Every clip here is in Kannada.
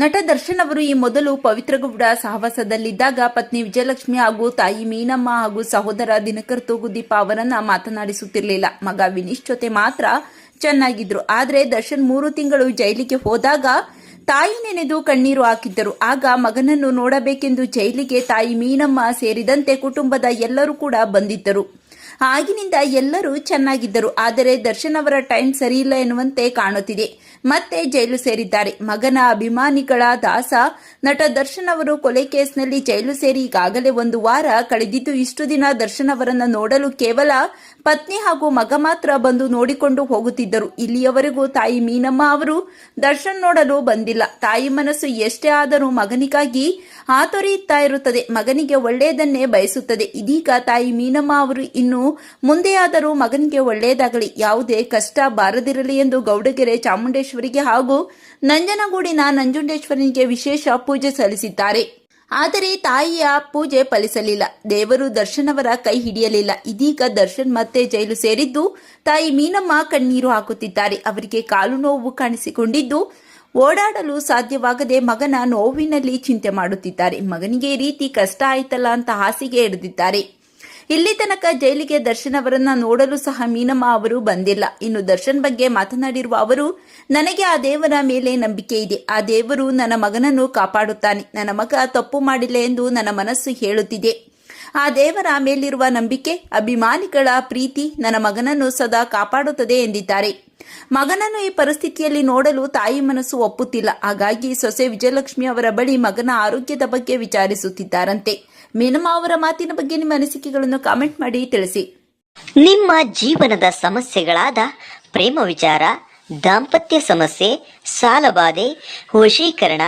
ನಟ ದರ್ಶನ್ ಅವರು ಈ ಮೊದಲು ಪವಿತ್ರಗೌಡ ಸಹವಾಸದಲ್ಲಿದ್ದಾಗ ಪತ್ನಿ ವಿಜಯಲಕ್ಷ್ಮಿ ಹಾಗೂ ತಾಯಿ ಮೀನಮ್ಮ ಹಾಗೂ ಸಹೋದರ ದಿನಕರ್ ತೂಗುದೀಪ ಅವರನ್ನ ಮಾತನಾಡಿಸುತ್ತಿರಲಿಲ್ಲ. ಮಗ ವಿನೀಶ್ ಜೊತೆ ಮಾತ್ರ ಚೆನ್ನಾಗಿದ್ರು. ಆದ್ರೆ ದರ್ಶನ್ ಮೂರು ತಿಂಗಳು ಜೈಲಿಗೆ ಹೋದಾಗ ತಾಯಿ ನೆನೆದು ಕಣ್ಣೀರು ಹಾಕಿದ್ದರು. ಆಗ ಮಗನನ್ನು ನೋಡಬೇಕೆಂದು ಜೈಲಿಗೆ ತಾಯಿ ಮೀನಮ್ಮ ಸೇರಿದಂತೆ ಕುಟುಂಬದ ಎಲ್ಲರೂ ಕೂಡ ಬಂದಿದ್ದರು. ಆಗಿನಿಂದ ಎಲ್ಲರೂ ಚೆನ್ನಾಗಿದ್ದರು. ಆದರೆ ದರ್ಶನ್ ಅವರ ಟೈಮ್ ಸರಿಯಿಲ್ಲ ಎನ್ನುವಂತೆ ಕಾಣುತ್ತಿದೆ. ಮತ್ತೆ ಜೈಲು ಸೇರಿದ್ದಾರೆ. ಮಗನ ಅಭಿಮಾನಿಗಳ ದಾಸ ನಟ ದರ್ಶನ್ ಅವರು ಕೊಲೆ ಕೇಸ್ನಲ್ಲಿ ಜೈಲು ಸೇರಿ ಈಗಾಗಲೇ ಒಂದು ವಾರ ಕಳೆದಿದ್ದು ಇಷ್ಟು ದಿನ ದರ್ಶನ್ ಅವರನ್ನು ನೋಡಲು ಕೇವಲ ಪತ್ನಿ ಹಾಗೂ ಮಗ ಮಾತ್ರ ಬಂದು ನೋಡಿಕೊಂಡು ಹೋಗುತ್ತಿದ್ದರು. ಇಲ್ಲಿಯವರೆಗೂ ತಾಯಿ ಮೀನಮ್ಮ ಅವರು ದರ್ಶನ್ ನೋಡಲು ಬಂದಿಲ್ಲ. ತಾಯಿ ಮನಸ್ಸು ಎಷ್ಟೇ ಆದರೂ ಮಗನಿಗಾಗಿ ಹಾತೊರೆಯುತ್ತಾ ಇರುತ್ತದೆ. ಮಗನಿಗೆ ಒಳ್ಳೆಯದನ್ನೇ ಬಯಸುತ್ತದೆ. ಇದೀಗ ತಾಯಿ ಮೀನಮ್ಮ ಅವರು ಇನ್ನು ಮುಂದೆಯಾದರೂ ಮಗನಿಗೆ ಒಳ್ಳೆಯದಾಗಲಿ, ಯಾವುದೇ ಕಷ್ಟ ಬಾರದಿರಲಿ ಎಂದು ಗೌಡಗೆರೆ ಚಾಮುಂಡೇಶ್ವರಿಗೆ ಹಾಗೂ ನಂಜನಗೂಡಿನ ನಂಜುಂಡೇಶ್ವರನಿಗೆ ವಿಶೇಷ ಪೂಜೆ ಸಲ್ಲಿಸಿದ್ದಾರೆ. ಆದರೆ ತಾಯಿಯ ಪೂಜೆ ಫಲಿಸಲಿಲ್ಲ. ದೇವರು ದರ್ಶನವರ ಕೈ ಹಿಡಿಯಲಿಲ್ಲ. ಇದೀಗ ದರ್ಶನ್ ಮತ್ತೆ ಜೈಲು ಸೇರಿದ್ದು, ತಾಯಿ ಮೀನಮ್ಮ ಕಣ್ಣೀರು ಹಾಕುತ್ತಿದ್ದಾರೆ. ಅವರಿಗೆ ಕಾಲು ನೋವು ಕಾಣಿಸಿಕೊಂಡಿದ್ದು, ಓಡಾಡಲು ಸಾಧ್ಯವಾಗದೆ ಮಗನ ನೋವಿನಲ್ಲಿ ಚಿಂತೆ ಮಾಡುತ್ತಿದ್ದಾರೆ. ಮಗನಿಗೆ ರೀತಿ ಕಷ್ಟ ಆಯ್ತಲ್ಲ ಅಂತ ಹಾಸಿಗೆ ಹಿಡಿದಿದ್ದಾರೆ ಇಲ್ಲಿ ತನಕ ಜೈಲಿಗೆ ದರ್ಶನ್ ಅವರನ್ನ ನೋಡಲು ಸಹ ಮೀನಮ್ಮ ಅವರು ಬಂದಿಲ್ಲ. ಇನ್ನು ದರ್ಶನ್ ಬಗ್ಗೆ ಮಾತನಾಡಿರುವ ಅವರು, ನನಗೆ ಆ ದೇವರ ಮೇಲೆ ನಂಬಿಕೆ ಇದೆ. ಆ ದೇವರು ನನ್ನ ಮಗನನ್ನು ಕಾಪಾಡುತ್ತಾನೆ. ನನ್ನ ಮಗ ತಪ್ಪು ಮಾಡಿಲ್ಲ ಎಂದು ನನ್ನ ಮನಸ್ಸು ಹೇಳುತ್ತಿದೆ. ಆ ದೇವರ ಮೇಲಿರುವ ನಂಬಿಕೆ, ಅಭಿಮಾನಿಗಳ ಪ್ರೀತಿ ನನ್ನ ಮಗನನ್ನು ಸದಾ ಕಾಪಾಡುತ್ತದೆ ಎಂದಿದ್ದಾರೆ. ಮಗನನ್ನು ಈ ಪರಿಸ್ಥಿತಿಯಲ್ಲಿ ನೋಡಲು ತಾಯಿ ಮನಸ್ಸು ಒಪ್ಪುತ್ತಿಲ್ಲ. ಹಾಗಾಗಿ ಸೊಸೆ ವಿಜಯಲಕ್ಷ್ಮಿ ಅವರ ಬಳಿ ಮಗನ ಆರೋಗ್ಯದ ಬಗ್ಗೆ ವಿಚಾರಿಸುತ್ತಿದ್ದಾರಂತೆ. ಮೀನಮ್ಮ ಅವರ ಮಾತಿನ ಬಗ್ಗೆ ನಿಮ್ಮ ಅನಿಸಿಕೆಗಳನ್ನು ಕಾಮೆಂಟ್ ಮಾಡಿ ತಿಳಿಸಿ. ನಿಮ್ಮ ಜೀವನದ ಸಮಸ್ಯೆಗಳಾದ ಪ್ರೇಮ ವಿಚಾರ, ದಾಂಪತ್ಯ ಸಮಸ್ಯೆ, ಸಾಲಬಾಧೆ, ವಶೀಕರಣ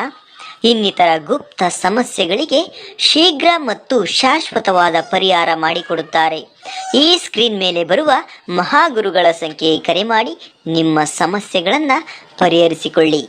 ಇನ್ನಿತರ ಗುಪ್ತ ಸಮಸ್ಯೆಗಳಿಗೆ ಶೀಘ್ರ ಮತ್ತು ಶಾಶ್ವತವಾದ ಪರಿಹಾರ ಮಾಡಿಕೊಡುತ್ತಾರೆ. ಈ ಸ್ಕ್ರೀನ್ ಮೇಲೆ ಬರುವ ಮಹಾಗುರುಗಳ ಸಂಖ್ಯೆ ಕರೆ ಮಾಡಿ ನಿಮ್ಮ ಸಮಸ್ಯೆಗಳನ್ನು ಪರಿಹರಿಸಿಕೊಳ್ಳಿ.